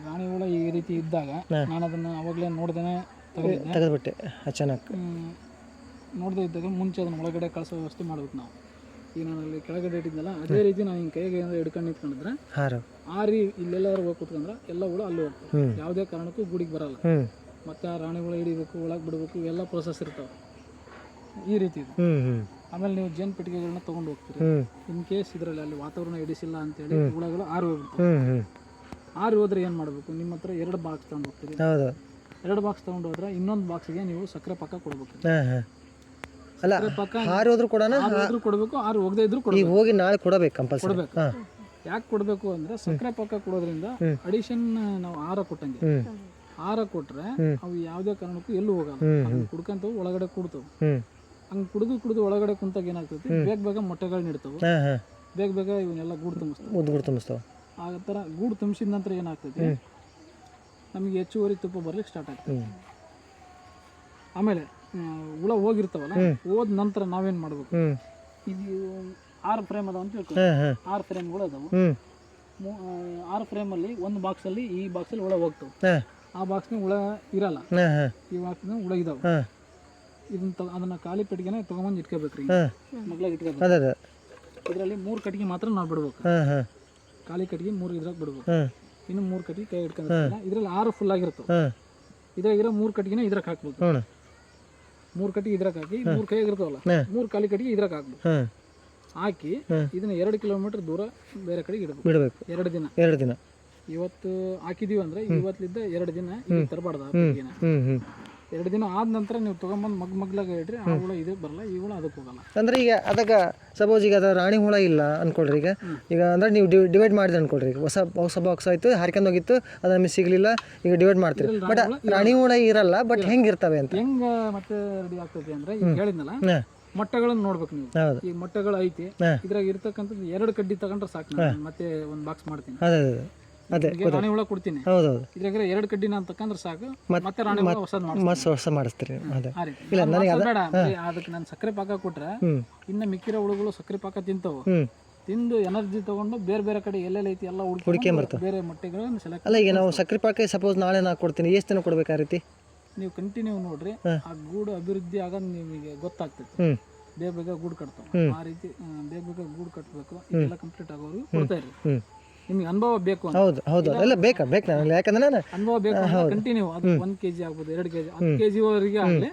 ರಾಣಿ ಹುಳ ಈ ರೀತಿ ಇದ್ದಾಗ ನಾನು ಅದನ್ನ ಅವಾಗಲೇ ನೋಡ್ದೇನೆ ತೆಗೆದಿದ್ದೆ ತೆಗೆದ್ಬಿಟ್ಟೆ ಅಚಾನಕ್. ನೋಡದೇ ಇದ್ದಾಗ ಮುಂಚೆ ಅದನ್ನ ಒಳಗಡೆ ಕಳಿಸೋ ವ್ಯವಸ್ಥೆ ಮಾಡ್ಬೇಕು ನಾವು. ಈಗ ನಾನು ಅಲ್ಲಿ ಕೆಳಗಡೆ ಇಟ್ಟಿದ್ನಲ್ಲ ಅದೇ ರೀತಿ ನಾನು ಹಿಂಗೆ ಕೈಗೆ ಏನಾದ್ರು ಹಿಡ್ಕೊಂಡು ನಿಂತ್ಕೊಂಡಿದ್ರೆ ಆ ರೀ ಆರಿ ಇಲ್ಲೆಲ್ಲಾರು ಹೋಗಿ ಕೂತ್ಕೊಂಡ್ರೆ ಎಲ್ಲ ಹುಳ ಅಲ್ಲಿ ಹೋಗ್ತವೆ ಯಾವುದೇ ಕಾರಣಕ್ಕೂ ಗುಡಿಗೆ ಬರಲ್ಲ. ಮತ್ತೆ ಆ ರಾಣಿ ಹುಳ ಹಿಡಿಬೇಕು ಒಳಗೆ ಬಿಡಬೇಕು ಎಲ್ಲ ಪ್ರೊಸೆಸ್ ಇರ್ತಾವೆ. ಈ ರೀತಿ ಇದೆ. ಆಮೇಲೆ ನೀವು ಜೇನು ಪೆಟ್ಟಿಗೆಗಳನ್ನ ತೊಗೊಂಡು ಹೋಗ್ತೀರಿ. ಇನ್ ಕೇಸ್ ಇದರಲ್ಲಿ ಅಲ್ಲಿ ವಾತಾವರಣ ಇಡಿಸಿಲ್ಲ ಅಂತ ಹೇಳಿ ಹುಳಗಳು ಆರು ಹೋಗ್ಬಿಡ್ತವೆ. ಆರು ಹೋದ್ರೆ ಏನು ಮಾಡಬೇಕು? ನಿಮ್ಮ ಹತ್ರ ಎರಡು ಬಾಕ್ಸ್ ತಗೊಂಡು ಹೋಗ್ತೀರಿ. ಹೌದು. ಎರಡು ಬಾಕ್ಸ್ ತಗೊಂಡು ಹೋದ್ರೆ ಇನ್ನೊಂದು ಬಾಕ್ಸ್ಗೆ ನೀವು ಸಕ್ಕರೆ ಪಕ್ಕ ಕೊಡ್ಬೇಕು. ಹಾಂ ಹಾಂ. ಅಲ್ಲ ಸಕ್ಕರೆ ಪಕ್ಕ ಹಾರಿ ಹೋದ್ರು ಕೂಡ ಆರು ಹೋದ್ರೂ ಕೊಡಬೇಕು ಆರು ಹೋಗದೇ ಇದ್ರೂ ಈಗ ಕೊಡಬೇಕು. ಹೋಗಿ ನಾಳೆ ಕೊಡಬೇಕು ಕಂಪಲ್ಸರಿ ಕೊಡ್ಬೇಕು. ಹಾಂ. ಯಾಕೆ ಕೊಡಬೇಕು ಅಂದ್ರೆ ಸಕ್ಕರೆ ಪಕ್ಕ ಕೊಡೋದ್ರಿಂದ ಅಡಿಷನ್ ನಾವು ಆರ ಕೊಟ್ಟಂಗೆ. ಆರ ಕೊಟ್ರೆ ಅವು ಯಾವುದೇ ಕಾರಣಕ್ಕೂ ಎಲ್ಲೂ ಹೋಗಲ್ಲ. ಹ್ಮ್, ಒಳಗಡೆ ಕುಡ್ತವೆ. ಹಂಗೆ ಕುಡಿದು ಕುಡಿದು ಒಳಗಡೆ ಕುಂತಾಗ ಏನಾಗ್ತೈತಿ? ಬೇಗ ಬೇಗ ಮೊಟ್ಟೆಗಳು ನೀಡ್ತವೆ. ಹಾಂ ಹಾಂ. ಬೇಗ ಬೇಗ ಇವನ್ನೆಲ್ಲ ಗೂಡು ತುಂಬಿಸ್ತಾವೆ. ಗೂಡು ತುಂಬಿಸ್ತಾವೆ. ಆ ಥರ ಗೂಡು ತುಂಬಿಸಿದ ನಂತರ ಏನಾಗ್ತೈತಿ? ನಮಗೆ ಹೆಚ್ಚುವರಿ ತುಪ್ಪ ಬರ್ಲಿಕ್ಕೆ ಸ್ಟಾರ್ಟ್ ಆಗ್ತದೆ ಆಮೇಲೆ ಹುಳ ಹೋಗಿರ್ತಾವಲ್ಲ ಹೋದ ನಂತರ ನಾವೇನ್ ಮಾಡ್ಬೇಕು? ಇದು ಆರು ಫ್ರೇಮ್ ಅದಾವ ಅಂತ ಹೇಳ್ತೀವಿ ಆರ್ ಫ್ರೇಮ್ಗಳು ಅದಾವು. ಅಲ್ಲಿ ಆರು ಫ್ರೇಮಲ್ಲಿ ಒಂದು ಬಾಕ್ಸಲ್ಲಿ ಈ ಬಾಕ್ಸಲ್ಲಿ ಹುಳ ಹೋಗ್ತಾವ. ಆ ಬಾಕ್ಸ್ನಾಗ ಹುಳ ಇರಲ್ಲ. ಈ ಬಾಕ್ಸ್ ಹುಳ ಇದಾವ. ಇದನ್ನ ತ ಅದನ್ನ ಖಾಲಿ ಪೆಟ್ಟಿಗೆನ ತೊಗೊಂಬಂದು ಇಟ್ಕೋಬೇಕ್ರಿ. ಹಾಂ. ಮಗ್ಲಾಗ ಇಟ್ಕೋಬೇಕು. ಅದೇ ಅದೇ. ಇದರಲ್ಲಿ ಮೂರು ಕಟ್ಟಿಗೆ ಮಾತ್ರ ನಾವು ಬಿಡ್ಬೇಕು. ಹಾಂ ಹಾಂ. ಖಾಲಿ ಕಟ್ಟಿಗೆ ಮೂರು ಇದ್ರಾಗ ಬಿಡ್ಬೇಕು. ಹಾಂ. ಇನ್ನು ಮೂರು ಕಟ್ಟಿಗೆ ಕೈ ಇಟ್ಕೊಂಡಿರ್ತಾರ ಇದರಲ್ಲಿ ಆರು ಫುಲ್ ಆಗಿರ್ತವೆ. ಹಾಂ. ಇದ್ರಾಗಿರೋ ಮೂರು ಕಟ್ಟಿಗೆನ ಇದ್ರಾಗ ಹಾಕ್ಬೇಕು. ಹ್ಞೂ ಮೂರು ಕಟ್ಟಿಗೆ ಇದ್ರಾಗ ಹಾಕಿ ಮೂರು ಕೈ ಆಗಿರ್ತಾವಲ್ಲ ಹ್ಮ್. ಮೂರು ಖಾಲಿ ಕಟ್ಟಿಗೆ ಇದ್ರಾಗ ಹಾಕ್ಬೇಕು. ಹಾಂ. ಹಾಕಿ. ಇದನ್ನ ಎರಡು ಕಿಲೋಮೀಟರ್ ದೂರ ಬೇರೆ ಕಡೆಗೆ ಇಡಬೇಕು. ಬಿಡಬೇಕು. ಎರಡು ದಿನ. ಎರಡು ದಿನ. ಇವತ್ತು ಹಾಕಿದೀವಿ ಅಂದ್ರೆ ಇವತ್ತಿಂದ ಎರಡು ದಿನ ಇಲ್ಲಿ ತರಬಾರ್ದು ಆ ಪೆಟ್ಟಿಗೆನ. ಹ್ಞೂ ಹ್ಞೂ ಎರಡು ದಿನ ಆದ ನಂತರ ನೀವು ತೊಗೊಂಬಂದು ಮಗ್ ಮಗ್ಲಾಗ ಇಡ್ರಿ ಆ ಹುಳ ಇದಕ್ಕೆ ಬರಲ್ಲ ಈ ಹುಳ ಅದಕ್ಕೆ ಹೋಗಲ್ಲ. ಅಂದ್ರೆ ಈಗ ಅದಕ್ಕೆ ಸಪೋಸ್ ಈಗ ಅದ ರಾಣಿ ಹುಳ ಇಲ್ಲ ಅನ್ಕೊಳ್ರಿ ಈಗ. ಈಗ ಅಂದ್ರೆ ನೀವು ಡಿವೈಡ್ ಮಾಡಿದ್ರೆ ಅನ್ಕೊಳ್ರಿ ಈಗ. ಹೊಸ ಹೊಸ ಬಾಕ್ಸ್ ಆಯ್ತು ಹಾರ್ಕೊಂಡು ಹೋಗಿತ್ತು ಅದು ನಮಗೆ ಸಿಗಲಿಲ್ಲ ಈಗ ಡಿವೈಡ್ ಮಾಡ್ತೀರಿ. ಬಟ್ ರಾಣಿ ಹುಳ ಇರಲ್ಲ ಬಟ್ ಹೆಂಗಿರ್ತವೆ ಅಂತ? ಹೆಂಗ ಮತ್ತೆ ರೆಡಿ ಆಗ್ತೈತಿ ಅಂದ್ರೆ ಈಗ ಹೇಳಿದ್ನಲ್ಲ ಮೊಟ್ಟೆಗಳನ್ನು ನೋಡ್ಬೇಕು ನೀವು. ಈ ಮೊಟ್ಟೆಗಳು ಐತಿ. ಇದ್ರಾಗ ಇರ್ತಕ್ಕಂಥದ್ದು ಎರಡು ಕಡ್ಡಿ ತಗೊಂಡ್ರೆ ಸಾಕು ಮತ್ತೆ ಒಂದು ಬಾಕ್ಸ್ ಮಾಡ್ತೀನಿ. ಅದೇ ರಾಣಿ ಹುಳ ಕೊಡ್ತೀನಿ. ಹೌದು ಹೌದು ಇದ್ರಾಗ ಎರಡು ಕಡ್ಡಿ ನಾನು ತಕೊಂಡ್ರೆ ಸಾಕು. ಮತ್ತೆ ರಾಣಿ ಹುಳ ಹೊಸದ್ ಮತ್ತೆ ಹೊಸ ಮಾಡಿಸ್ತೀರಿ. ಅದೇ. ಇಲ್ಲ ನನಗೆ ಬೇಡ. ಅದಕ್ಕೆ ನಾನು ಸಕ್ಕರೆ ಪಾಕ ಕೊಟ್ರೆ ಇನ್ನು ಮಿಕ್ಕಿರೋ ಹುಳುಗಳು ಸಕ್ಕರೆ ಪಾಕ ತಿಂತಾವು. ತಿಂದು ಎನರ್ಜಿ ತಗೊಂಡು ಬೇರೆ ಬೇರೆ ಕಡೆ ಎಲ್ಲೆಲ್ಲಿ ಐತಿ ಎಲ್ಲ ಹುಡುಕಿ ಬೇರೆ ಮೊಟ್ಟೆಗಳನ್ನ ಸೆಲೆಕ್ಟ್ ಅಲ್ಲ ಈಗ ನಾವು ಸಕ್ರೆ ಪಾಕ ಸಪೋಸ್ ನಾಳೆ ನಾ ಕೊಡ್ತೀನಿ. ಎಷ್ಟು ದಿನ ಕೊಡ್ಬೇಕು ಆ ರೀತಿ? ನೀವು ಕಂಟಿನ್ಯೂ ನೋಡ್ರಿ. ಆ ಗೂಡು ಅಭಿವೃದ್ಧಿ ಆಗೋದು ನಿಮಗೆ ಗೊತ್ತಾಗ್ತೈತೆ. ಬೇಗ ಬೇಗ ಗೂಡು ಕಟ್ತಾವ. ಆ ರೀತಿ ಬೇಗ ಬೇಗ ಗೂಡು ಕಟ್ಟಬೇಕು ಎಲ್ಲ ಕಂಪ್ಲೀಟ್ ಆಗೋರು ಕೊಡ್ತಾ ಇರಿ ಹ್ಞೂ ನಿಮ್ಗೆ ಅನುಭವ ಬೇಕು ಅಂತ. ಹೌದು ಹೌದು. ಎಲ್ಲ ಬೇಕಾ ಬೇಕು ನನಗೆ? ಯಾಕಂದ್ರೆ ನಾನು ಅನುಭವ ಬೇಕು ಕಂಟಿನ್ಯೂ ಅದು ಒಂದ್ ಕೆಜಿ ಆಗ್ಬೋದು ಎರಡು ಕೆಜಿ. ಹತ್ತು ಕೆಜಿ ವರೆಗೆ ಆಗಲಿ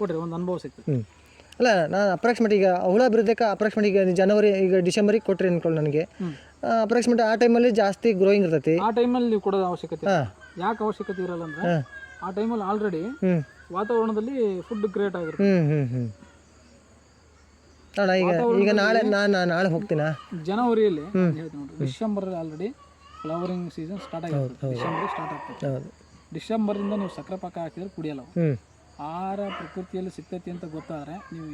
ಕೊಡ್ರಿ ಒಂದು ಅನುಭವ ಸಿಗ್ತದೆ. ಹ್ಞೂ ಅಲ್ಲ ನಾನು ಅಪ್ರಾಕ್ಸಿಮೇಟ್ ಈಗ ಹುಳ ಬರೋದಕ್ಕೆ ಅಪ್ರಾಕ್ಸಿಮೇಟ್ ಈಗ ಜನವರಿ ಈಗ ಡಿಸೆಂಬರಿಗೆ ಕೊಟ್ರಿ ಅನ್ಕೊಳ್ಳಿ ನನಗೆ. ಅಪ್ರಾಕ್ಸಿಮೇಟ್ ಆ ಟೈಮಲ್ಲಿ ಜಾಸ್ತಿ ಗ್ರೋಯಿಂಗ್ ಇರ್ತೈತಿ. ಆ ಟೈಮಲ್ಲಿ ನೀವು ಕೊಡೋದು ಅವಶ್ಯಕತೆ ಇಲ್ಲ. ಯಾಕೆ ಅವಶ್ಯಕತೆ ಇರಲ್ಲ ಅಂದ್ರೆ ಹಾಂ. ಆ ಟೈಮಲ್ಲಿ ಆಲ್ರೆಡಿ ಹ್ಞೂ ವಾತಾವರಣದಲ್ಲಿ ಫುಡ್ ಕ್ರಿಯೇಟ್ ಆಗಿರುತ್ತೆ ಹ್ಞೂ ಹ್ಞೂ ಹ್ಞೂ ಅಣ್ಣ ಈಗ ಈಗ ನಾಳೆ ನಾನು ನಾಳೆ ಹೋಗ್ತೀನಾ? ಜನವರಿಯಲ್ಲಿ ಹೇಳ್ತೀನಿ ನೋಡ್ರಿ December already flowering season start ಆಗಿರುತ್ತೆ. ಡಿಸೆಂಬರ್ ಸ್ಟಾರ್ಟ್ ಆಗ್ತದೆ. ಹೌದು. ಡಿಸೆಂಬರಿಂದ ನೀವು ಸಕ್ಕರೆ ಪಾಕ ಹಾಕಿದ್ರೆ ಕುಡಿಯಲ್ಲ. ಆಹಾರ ಪ್ರಕೃತಿಯಲ್ಲಿ ಸಿಗ್ತೈತಿ ಅಂತ ಗೊತ್ತಾದ್ರೆ ನೀವು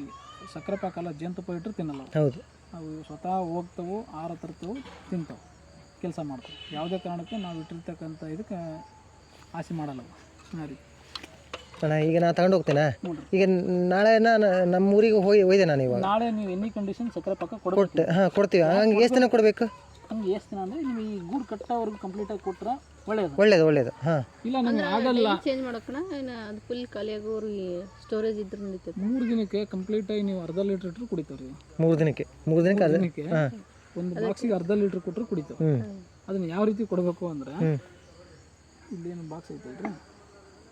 ಸಕ್ಕರೆ ಪಾಕ ಅಲ್ಲ ಜೇನುತುಪ್ಪ ಇಟ್ಟರು ತಿನ್ನಲ್ಲ ಅವು. ಹೌದು. ಅವು ಸ್ವತಃ ಹೋಗ್ತವು ಆಹಾರ ತರ್ತವು ತಿಂತವು ಕೆಲಸ ಮಾಡ್ತಾವೆ. ಯಾವುದೇ ಕಾರಣಕ್ಕೂ ನಾವು ಇಟ್ಟಿರ್ತಕ್ಕಂಥ ಇದಕ್ಕೆ ಆಸೆ ಮಾಡಲ್ಲ ಹಾಂ ರೀತಿ. ಅಣ್ಣ ಈಗ ನಾನು ತಗೊಂಡು ಹೋಗ್ತೇನೆ. ಈಗ ನಾಳೆ ನಾನು ನಮ್ಮ ಊರಿಗೆ ಹೋಗಿ ಒಯ್ದೆ ನಾನು ಇವಾಗ. ನಾಳೆ ನೀವು ಎನಿ ಕಂಡೀಷನ್ ಸಕ್ಕರೆ ಪಕ್ಕ ಕೊಡ್ತೀವಿ ಹಾಂ ಕೊಡ್ತೀವಿ. ಹಂಗೆ ಎಷ್ಟು ದಿನ ಕೊಡಬೇಕು? ಹಂಗೆ ಎಷ್ಟು ದಿನ ಅಂದರೆ ನೀವು ಈ ಗೂಡು ಕಟ್ಟೋವರೆಗೂ ಕಂಪ್ಲೀಟಾಗಿ ಕೊಟ್ರೆ ಒಳ್ಳೇದು. ಒಳ್ಳೇದು ಒಳ್ಳೇದು ಹಾಂ. ಇಲ್ಲ ನಿಮ್ಗೆ ಆಗಲ್ಲ. ಚೇಂಜ್ ಮಾಡೋಕಣ ಏನು ಅದು ಫುಲ್ ಖಾಲಿ ಆಗೋರಿಗೆ ಸ್ಟೋರೇಜ್ ಇದ್ರೆ ನಡೀತದೆ ಮೂರು ದಿನಕ್ಕೆ ಕಂಪ್ಲೀಟಾಗಿ ನೀವು ಅರ್ಧ ಲೀಟ್ರ್ ಇಟ್ಟರು ಕುಡಿತಾವೆ ರೀ ಮೂರು ದಿನಕ್ಕೆ ಮೂರು ದಿನಕ್ಕೆ ಅದು? ದಿನಕ್ಕೆ ಹಾಂ. ಒಂದು ಬಾಕ್ಸಿಗೆ ಅರ್ಧ ಲೀಟ್ರ್ ಕೊಟ್ಟರು ಕುಡಿತಾವೆ ಅದನ್ನ ಯಾವ ರೀತಿ ಕೊಡಬೇಕು ಅಂದ್ರೆ ಇಲ್ಲೇನು ಬಾಕ್ಸ್ ಐತಲ್ರಿ?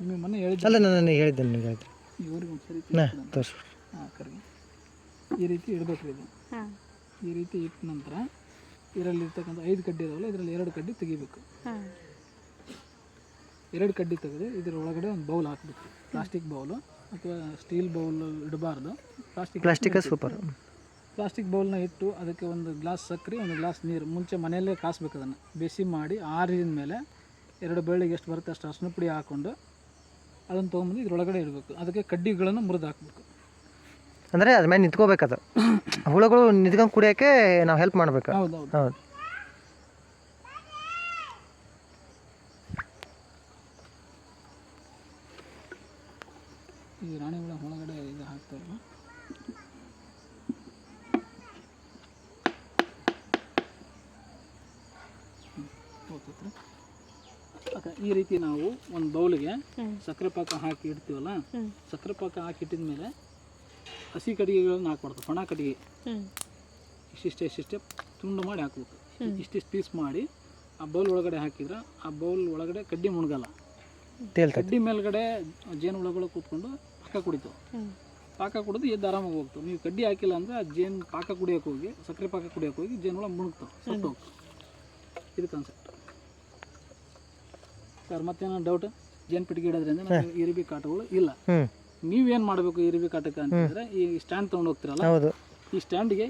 ನಿಮಗೆ ಮೊನ್ನೆ ಹೇಳಿದ್ದೆ. ಅಲ್ಲ ನಾನು ನನಗೆ ಹೇಳಿದ್ದೆ ನಿಮಗೆ ಹೇಳಿದ್ದೆ. ಇವ್ರಿಗೆ ಒಂದು ಸರಿ ಹಾಂ ಈ ರೀತಿ ಇಡಬೇಕ್ರಿ ಇದು ಹಾಂ. ಈ ರೀತಿ ಇಟ್ಟ ನಂತರ ಇದರಲ್ಲಿರ್ತಕ್ಕಂಥ ಐದು ಕಡ್ಡಿ ಇದಾವಲ್ಲ ಇದರಲ್ಲಿ ಎರಡು ಕಡ್ಡಿ ತೆಗಿಬೇಕು. ಹಾಂ. ಎರಡು ಕಡ್ಡಿ ತೆಗೆದು ಇದರ ಒಳಗಡೆ ಒಂದು ಬೌಲ್ ಹಾಕಬೇಕು. ಪ್ಲಾಸ್ಟಿಕ್ ಬೌಲು ಅಥವಾ steel bowl ಇಡಬಾರ್ದು. Plastic plastic super. Plastic ಬೌಲ್ನ ಇಟ್ಟು ಅದಕ್ಕೆ ಒಂದು ಗ್ಲಾಸ್ ಸಕ್ಕರೆ ಒಂದು ಗ್ಲಾಸ್ ನೀರು. ಮುಂಚೆ ಮನೆಯಲ್ಲೇ ಕಾಸ್ಬೇಕು ಅದನ್ನು. ಬಿಸಿ ಮಾಡಿ ಆರಿದ ಮೇಲೆ ಎರಡು ಬೆಳ್ಳಿಗೆ ಎಷ್ಟು ಬರುತ್ತೆ ಅಷ್ಟು ಅರ್ಶಿನ ಪುಡಿ ಹಾಕ್ಕೊಂಡು ಅದನ್ನು ತೊಗೊಂಬಂದು ಇದ್ರೊಳಗಡೆ ಇಡಬೇಕು. ಅದಕ್ಕೆ ಕಡ್ಡಿಗಳನ್ನು ಮುರಿದು ಹಾಕಬೇಕು. ಅಂದರೆ ಅದ್ರ ಮೇಲೆ ನಿಂತ್ಕೋಬೇಕದು. ಹುಳುಗಳು ನಿಂತ್ಕೊಂಡು ಕುಡಿಯೋಕ್ಕೆ ನಾವು ಹೆಲ್ಪ್ ಮಾಡಬೇಕು. ಹೌದು. ಹೌದು ಹೌದು ಈ ರಾಣಿ ಹುಳ ಒಳಗಡೆ ಇದು ಹಾಕ್ತಾರಲ್ಲ ಹೋಗ್ತೈತ್ರಿ ಓಕೆ ಈ ರೀತಿ ನಾವು ಒಂದು ಬೌಲಿಗೆ ಸಕ್ಕರೆ ಪಾಕ ಹಾಕಿ ಇಡ್ತೀವಲ್ಲ. ಸಕ್ಕರೆ ಪಾಕ ಹಾಕಿ ಇಟ್ಟಿದ ಮೇಲೆ ಹಸಿ ಕಟ್ಟಿಗೆಗಳನ್ನ ಹಾಕ್ಬಾರ್ದು ಒಣ ಕಟ್ಟಿಗೆ ಹ್ಞೂ ಇಷ್ಟಿಷ್ಟೇ ಇಷ್ಟಿಷ್ಟೇ ತುಂಡು ಮಾಡಿ ಹಾಕ್ಬೇಕು. ಇಷ್ಟಿಷ್ಟು ಪೀಸ್ ಮಾಡಿ ಆ ಬೌಲ್ ಒಳಗಡೆ ಹಾಕಿದ್ರೆ ಆ ಬೌಲ್ ಒಳಗಡೆ ಕಡ್ಡಿ ಮುಣಗಲ್ಲ. ಕಡ್ಡಿ ಮೇಲ್ಗಡೆ ಜೇನು ಹುಳಗಳು ಕೂತ್ಕೊಂಡು ಪಾಕ ಕುಡಿತಾವೆ ಹ್ಞೂ ಪಾಕ ಕುಡಿದು ಎದ್ದು ಆರಾಮಾಗಿ ಹೋಗ್ತಾವೆ ನೀವು ಕಡ್ಡಿ ಹಾಕಿಲ್ಲ ಅಂದರೆ ಜೇನು ಪಾಕ ಕುಡಿಯೋಕೆ ಹೋಗಿ ಸಕ್ಕರೆ ಪಾಕ ಕುಡಿಯೋಕೆ ಹೋಗಿ ಜೇನು ಹುಳ ಮುಣಗ್ತಾವೆ ಸತ್ತು ಹೋಗ್ತಾವೆ ಇದು ಕಾನ್ಸೆಪ್ಟ್ ಸರ್ ಮತ್ತೇನೋ ಡೌಟ್ ಜೇನು ಪಿಟಿಗೆ ಇಡೋದ್ರಿಂದ ನಮಗೆ ಇರಿಬಿ ಕಾಟಗಳು ಇಲ್ಲ. ನೀವೇನ್ ನೀವೇನು ಮಾಡಬೇಕು ಇರಿಬಿ ಕಾಟಕ್ಕೆ ಅಂತಂದ್ರೆ ಈ ಸ್ಟ್ಯಾಂಡ್ ತಗೊಂಡ್ ಹೋಗ್ತಿರಲ್ಲ ಹೌದು. ಈ ಸ್ಟ್ಯಾಂಡಿಗೆ